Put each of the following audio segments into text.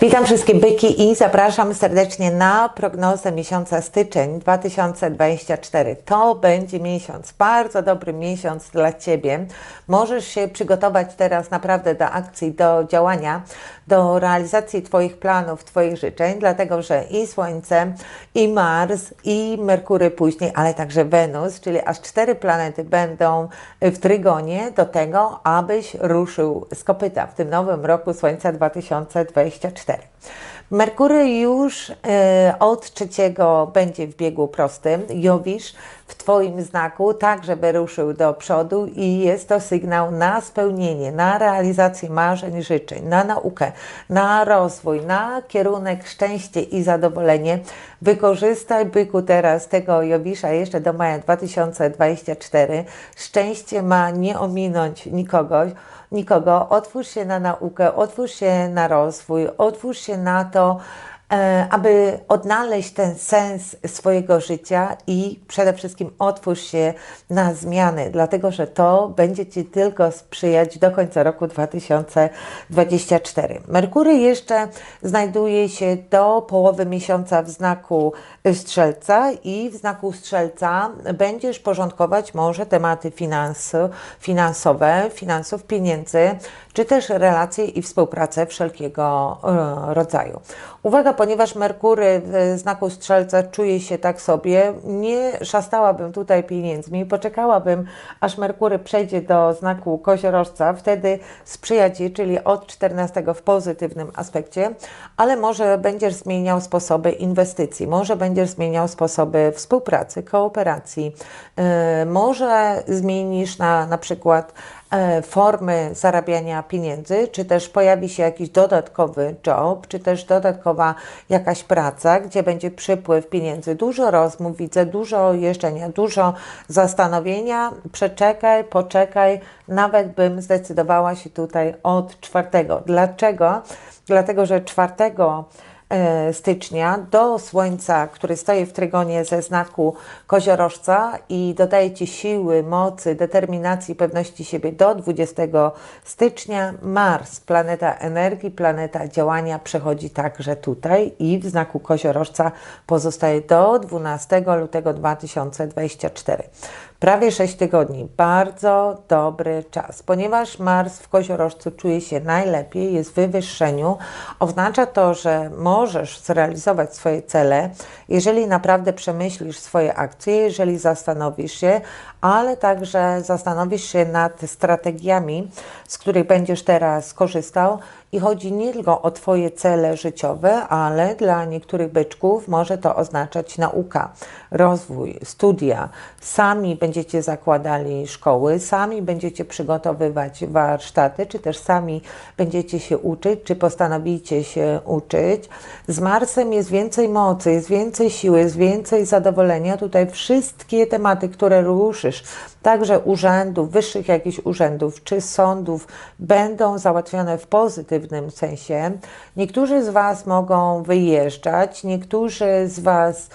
Witam wszystkie byki i zapraszam serdecznie na prognozę miesiąca styczeń 2024. To będzie miesiąc, bardzo dobry miesiąc dla Ciebie. Możesz się przygotować teraz naprawdę do akcji, do działania, do realizacji Twoich planów, Twoich życzeń, dlatego że i Słońce, i Mars, i Merkury później, ale także Wenus, czyli aż cztery planety będą w trygonie do tego, abyś ruszył z kopyta w tym nowym roku Słońca 2024. Merkury już e, od trzeciego będzie w biegu prostym. Jowisz w Twoim znaku tak, żeby ruszył do przodu i jest to sygnał na spełnienie, na realizację marzeń, życzeń, na naukę, na rozwój, na kierunek szczęście i zadowolenie. Wykorzystaj byku teraz tego Jowisza jeszcze do maja 2024. Szczęście ma nie ominąć nikogo nikogo. Otwórz się na naukę, otwórz się na rozwój, otwórz się na to, aby odnaleźć ten sens swojego życia i przede wszystkim otwórz się na zmiany, dlatego że to będzie Ci tylko sprzyjać do końca roku 2024. Merkury jeszcze znajduje się do połowy miesiąca w znaku Strzelca i w znaku Strzelca będziesz porządkować może tematy finansu, finansowe, finansów, pieniędzy, czy też relacje i współpracę wszelkiego e, rodzaju. Uwaga, ponieważ Merkury w znaku Strzelca czuje się tak sobie, nie szastałabym tutaj pieniędzmi, poczekałabym, aż Merkury przejdzie do znaku Koziorożca, wtedy sprzyja Ci, czyli od 14 w pozytywnym aspekcie, ale może będziesz zmieniał sposoby inwestycji, może będziesz zmieniał sposoby współpracy, kooperacji, yy, może zmienisz na, na przykład formy zarabiania pieniędzy, czy też pojawi się jakiś dodatkowy job, czy też dodatkowa jakaś praca, gdzie będzie przypływ pieniędzy. Dużo rozmów widzę, dużo jeżdżenia, dużo zastanowienia. Przeczekaj, poczekaj, nawet bym zdecydowała się tutaj od czwartego. Dlaczego? Dlatego, że czwartego e, stycznia do Słońca, który stoi w trygonie ze znaku koziorożca i dodaje Ci siły, mocy, determinacji, pewności siebie do 20 stycznia. Mars, planeta energii, planeta działania, przechodzi także tutaj i w znaku koziorożca pozostaje do 12 lutego 2024. Prawie 6 tygodni. Bardzo dobry czas. Ponieważ Mars w koziorożcu czuje się najlepiej, jest w wywyższeniu, oznacza to, że możesz zrealizować swoje cele, jeżeli naprawdę przemyślisz swoje akcje, jeżeli zastanowisz się, ale także zastanowisz się nad strategiami, z których będziesz teraz korzystał. I chodzi nie tylko o Twoje cele życiowe, ale dla niektórych byczków może to oznaczać nauka, rozwój, studia. Sami będziecie zakładali szkoły, sami będziecie przygotowywać warsztaty, czy też sami będziecie się uczyć, czy postanowicie się uczyć. Z Marsem jest więcej mocy, jest więcej siły, jest więcej zadowolenia. Tutaj wszystkie tematy, które ruszysz, także urzędów, wyższych jakichś urzędów czy sądów, będą załatwione w pozytywnym sensie. Niektórzy z Was mogą wyjeżdżać, niektórzy z Was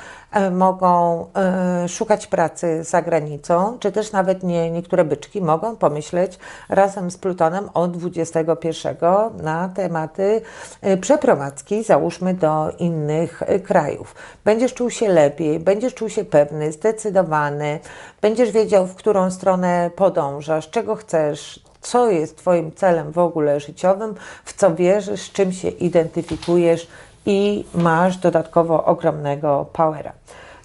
mogą e, szukać pracy za granicą, czy też nawet nie, niektóre byczki mogą pomyśleć razem z Plutonem od 21 na tematy e, przeprowadzki, załóżmy do innych e, krajów. Będziesz czuł się lepiej, będziesz czuł się pewny, zdecydowany, będziesz wiedział, w którą stronę podążasz, czego chcesz, co jest Twoim celem w ogóle życiowym, w co wierzysz, z czym się identyfikujesz i masz dodatkowo ogromnego powera.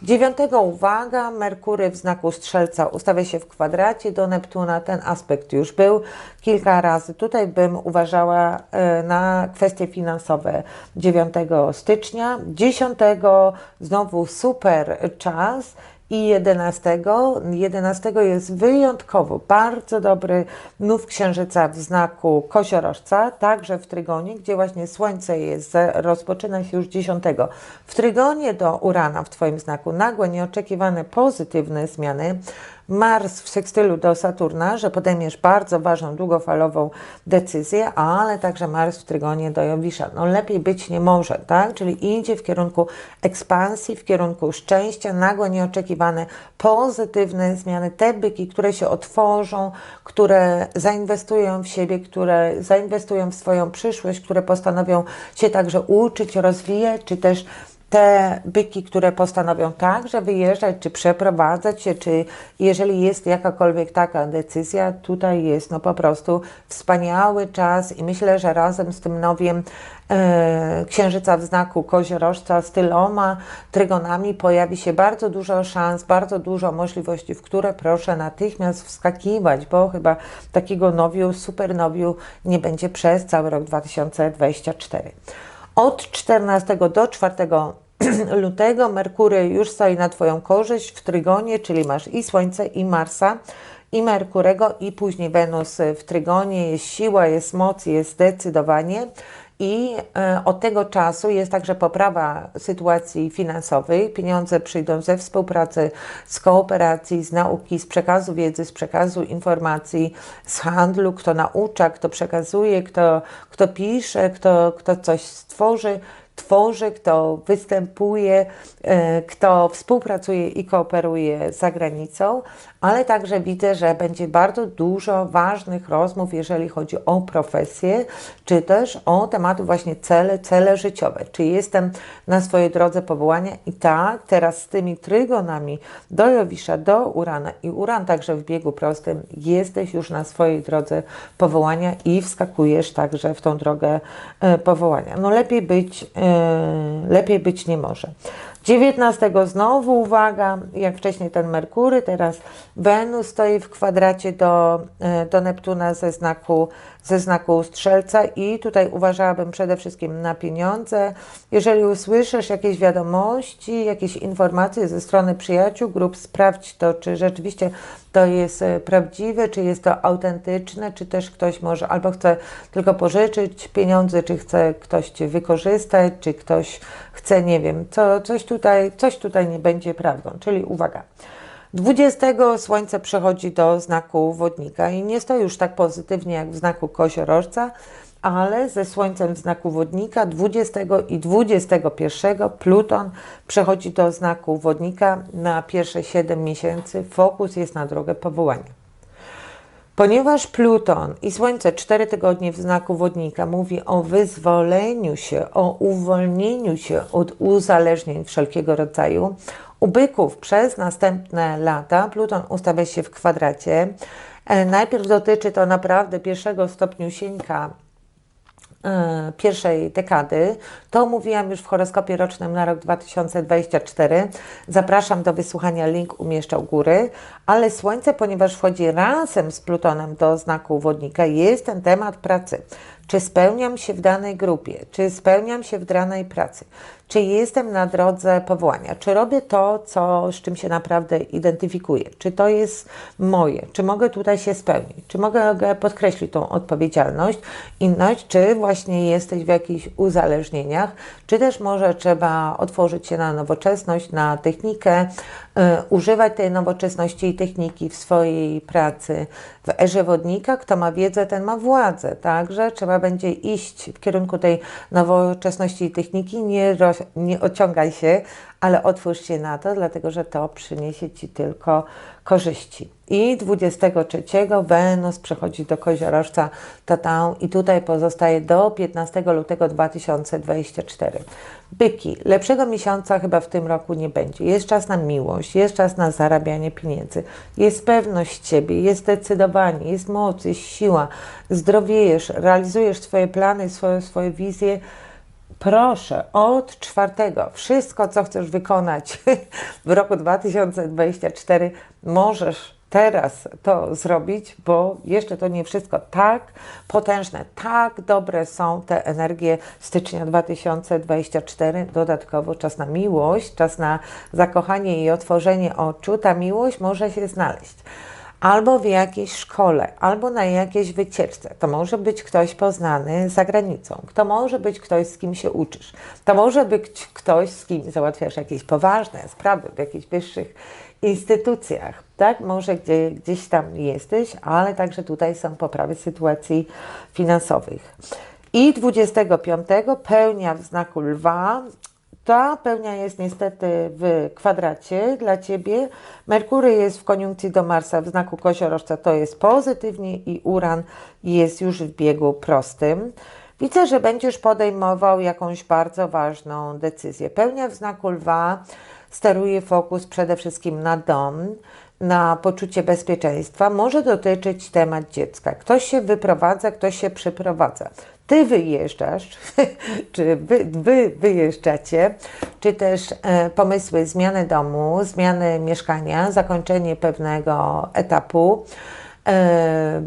Dziewiątego uwaga, Merkury w znaku Strzelca ustawia się w kwadracie do Neptuna. Ten aspekt już był kilka razy. Tutaj bym uważała e, na kwestie finansowe 9 stycznia. 10 znowu super czas i 11. 11 jest wyjątkowo bardzo dobry nów księżyca w znaku koziorożca, także w trygonie, gdzie właśnie słońce jest, rozpoczyna się już 10. W trygonie do Urana w Twoim znaku nagłe, nieoczekiwane, pozytywne zmiany Mars w sekstylu do Saturna, że podejmiesz bardzo ważną, długofalową decyzję, ale także Mars w trygonie do Jowisza. No lepiej być nie może, tak? Czyli idzie w kierunku ekspansji, w kierunku szczęścia, nagłe, nieoczekiwane, pozytywne zmiany, te byki, które się otworzą, które zainwestują w siebie, które zainwestują w swoją przyszłość, które postanowią się także uczyć, rozwijać, czy też te byki, które postanowią także wyjeżdżać, czy przeprowadzać się, czy jeżeli jest jakakolwiek taka decyzja, tutaj jest no po prostu wspaniały czas i myślę, że razem z tym nowiem e, księżyca w znaku koziorożca z tyloma trygonami pojawi się bardzo dużo szans, bardzo dużo możliwości, w które proszę natychmiast wskakiwać, bo chyba takiego nowiu, supernowiu nie będzie przez cały rok 2024. Od 14 do 4 lutego Merkury już stoi na Twoją korzyść w Trygonie, czyli masz i Słońce, i Marsa, i Merkurego, i później Wenus w Trygonie. Jest siła, jest moc, jest zdecydowanie. I e, od tego czasu jest także poprawa sytuacji finansowej. Pieniądze przyjdą ze współpracy, z kooperacji, z nauki, z przekazu wiedzy, z przekazu informacji, z handlu. Kto naucza, kto przekazuje, kto, kto pisze, kto, kto coś stworzy tworzy, kto występuje, e, kto współpracuje i kooperuje za granicą, ale także widzę, że będzie bardzo dużo ważnych rozmów, jeżeli chodzi o profesję, czy też o tematy właśnie cele, cele życiowe. Czy jestem na swojej drodze powołania i tak, teraz z tymi trygonami do Jowisza, do Urana i Uran także w biegu prostym, jesteś już na swojej drodze powołania i wskakujesz także w tą drogę e, powołania. No lepiej być, e, lepiej być nie może. 19 znowu uwaga, jak wcześniej ten Merkury, teraz Wenus stoi w kwadracie do, e, do Neptuna ze znaku, ze znaku Strzelca i tutaj uważałabym przede wszystkim na pieniądze. Jeżeli usłyszysz jakieś wiadomości, jakieś informacje ze strony przyjaciół, grup, sprawdź to, czy rzeczywiście to jest e, prawdziwe, czy jest to autentyczne, czy też ktoś może albo chce tylko pożyczyć pieniądze, czy chce ktoś Cię wykorzystać, czy ktoś chce, nie wiem, co, coś, tutaj, coś tutaj nie będzie prawdą. Czyli uwaga. 20 Słońce przechodzi do znaku wodnika i nie to już tak pozytywnie jak w znaku koziorożca, ale ze Słońcem w znaku wodnika 20 i 21 Pluton przechodzi do znaku wodnika na pierwsze 7 miesięcy. Fokus jest na drogę powołania. Ponieważ Pluton i Słońce cztery tygodnie w znaku wodnika mówi o wyzwoleniu się, o uwolnieniu się od uzależnień wszelkiego rodzaju, u byków przez następne lata Pluton ustawia się w kwadracie. E, najpierw dotyczy to naprawdę pierwszego stopniusieńka E, pierwszej dekady. To mówiłam już w horoskopie rocznym na rok 2024. Zapraszam do wysłuchania, link umieszczał góry. Ale Słońce, ponieważ wchodzi razem z Plutonem do znaku wodnika, jest ten temat pracy. Czy spełniam się w danej grupie? Czy spełniam się w danej pracy? Czy jestem na drodze powołania? Czy robię to, co, z czym się naprawdę identyfikuję? Czy to jest moje? Czy mogę tutaj się spełnić? Czy mogę podkreślić tą odpowiedzialność, inność? Czy właśnie jesteś w jakichś uzależnieniach? Czy też może trzeba otworzyć się na nowoczesność, na technikę, y, używać tej nowoczesności i techniki w swojej pracy? W erze wodnika, kto ma wiedzę, ten ma władzę, także trzeba będzie iść w kierunku tej nowoczesności i techniki, nie, nie ociągaj się, ale otwórz się na to, dlatego że to przyniesie Ci tylko korzyści. I 23 Wenus przechodzi do koziorożca tatą i tutaj pozostaje do 15 lutego 2024. Byki, lepszego miesiąca chyba w tym roku nie będzie. Jest czas na miłość, jest czas na zarabianie pieniędzy, jest pewność Ciebie, jest zdecydowanie, jest moc, jest siła, zdrowiejesz, realizujesz swoje plany, swoje, swoje wizje proszę, od czwartego, wszystko, co chcesz wykonać w roku 2024, możesz teraz to zrobić, bo jeszcze to nie wszystko. Tak potężne, tak dobre są te energie stycznia 2024. Dodatkowo czas na miłość, czas na zakochanie i otworzenie oczu. Ta miłość może się znaleźć albo w jakiejś szkole, albo na jakiejś wycieczce. To może być ktoś poznany za granicą, to może być ktoś, z kim się uczysz, to może być ktoś, z kim załatwiasz jakieś poważne sprawy w jakichś wyższych instytucjach, tak? Może gdzie, gdzieś tam jesteś, ale także tutaj są poprawy sytuacji finansowych. I 25 pełnia w znaku lwa. Ta pełnia jest niestety w kwadracie dla Ciebie. Merkury jest w koniunkcji do Marsa w znaku koziorożca, to jest pozytywnie i Uran jest już w biegu prostym. Widzę, że będziesz podejmował jakąś bardzo ważną decyzję. Pełnia w znaku lwa steruje fokus przede wszystkim na dom, na poczucie bezpieczeństwa. Może dotyczyć temat dziecka. Ktoś się wyprowadza, ktoś się przyprowadza. Ty wyjeżdżasz, czy wy, wy wyjeżdżacie, czy też e, pomysły zmiany domu, zmiany mieszkania, zakończenie pewnego etapu. E,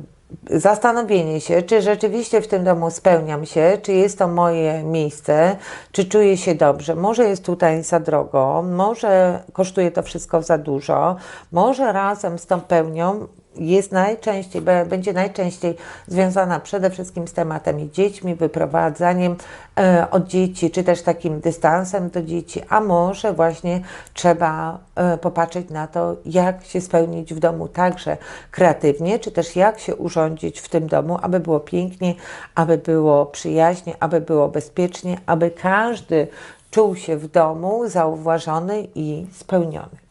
zastanowienie się, czy rzeczywiście w tym domu spełniam się, czy jest to moje miejsce, czy czuję się dobrze. Może jest tutaj za drogo, może kosztuje to wszystko za dużo, może razem z tą pełnią jest najczęściej, będzie najczęściej związana przede wszystkim z tematem dziećmi, wyprowadzaniem e, od dzieci, czy też takim dystansem do dzieci, a może właśnie trzeba e, popatrzeć na to, jak się spełnić w domu także kreatywnie, czy też jak się urządzić w tym domu, aby było pięknie, aby było przyjaźnie, aby było bezpiecznie, aby każdy czuł się w domu zauważony i spełniony.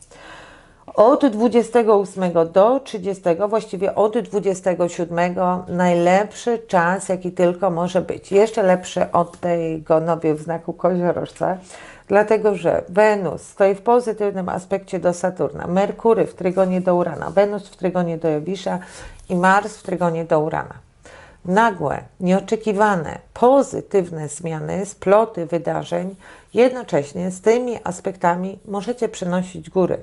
Od 28 do 30, właściwie od 27 najlepszy czas, jaki tylko może być. Jeszcze lepszy od tego nowie w znaku koziorożca, dlatego że Wenus stoi w pozytywnym aspekcie do Saturna, Merkury w trygonie do Urana, Wenus w trygonie do Jowisza i Mars w trygonie do Urana nagłe, nieoczekiwane, pozytywne zmiany, sploty wydarzeń, jednocześnie z tymi aspektami możecie przynosić góry.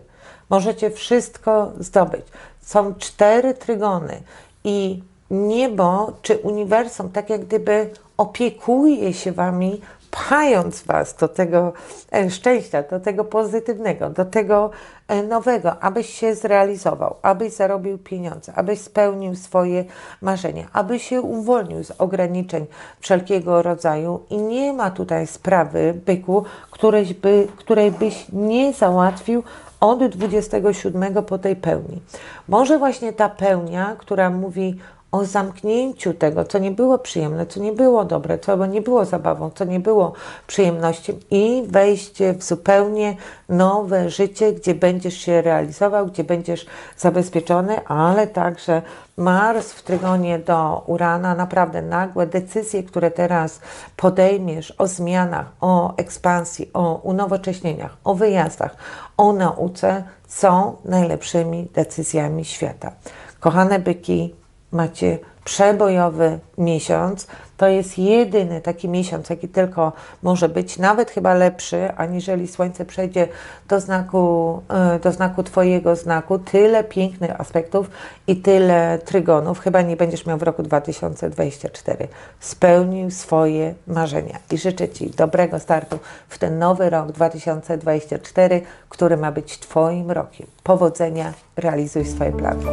Możecie wszystko zdobyć. Są cztery trygony i niebo czy uniwersum tak jak gdyby opiekuje się wami, pchając was do tego e, szczęścia, do tego pozytywnego, do tego e, nowego, abyś się zrealizował, abyś zarobił pieniądze, abyś spełnił swoje marzenia, abyś się uwolnił z ograniczeń wszelkiego rodzaju i nie ma tutaj sprawy, byku, której, by, której byś nie załatwił od 27 po tej pełni. Może właśnie ta pełnia, która mówi o zamknięciu tego, co nie było przyjemne, co nie było dobre, co nie było zabawą, co nie było przyjemnością i wejście w zupełnie nowe życie, gdzie będziesz się realizował, gdzie będziesz zabezpieczony, ale także Mars w trygonie do Urana, naprawdę nagłe decyzje, które teraz podejmiesz o zmianach, o ekspansji, o unowocześnieniach, o wyjazdach, o nauce, są najlepszymi decyzjami świata. Kochane byki, macie przebojowy miesiąc. To jest jedyny taki miesiąc, jaki tylko może być, nawet chyba lepszy, aniżeli Słońce przejdzie do znaku, e, do znaku Twojego znaku. Tyle pięknych aspektów i tyle trygonów chyba nie będziesz miał w roku 2024. Spełnił swoje marzenia i życzę Ci dobrego startu w ten nowy rok 2024, który ma być Twoim rokiem. Powodzenia, realizuj swoje plany.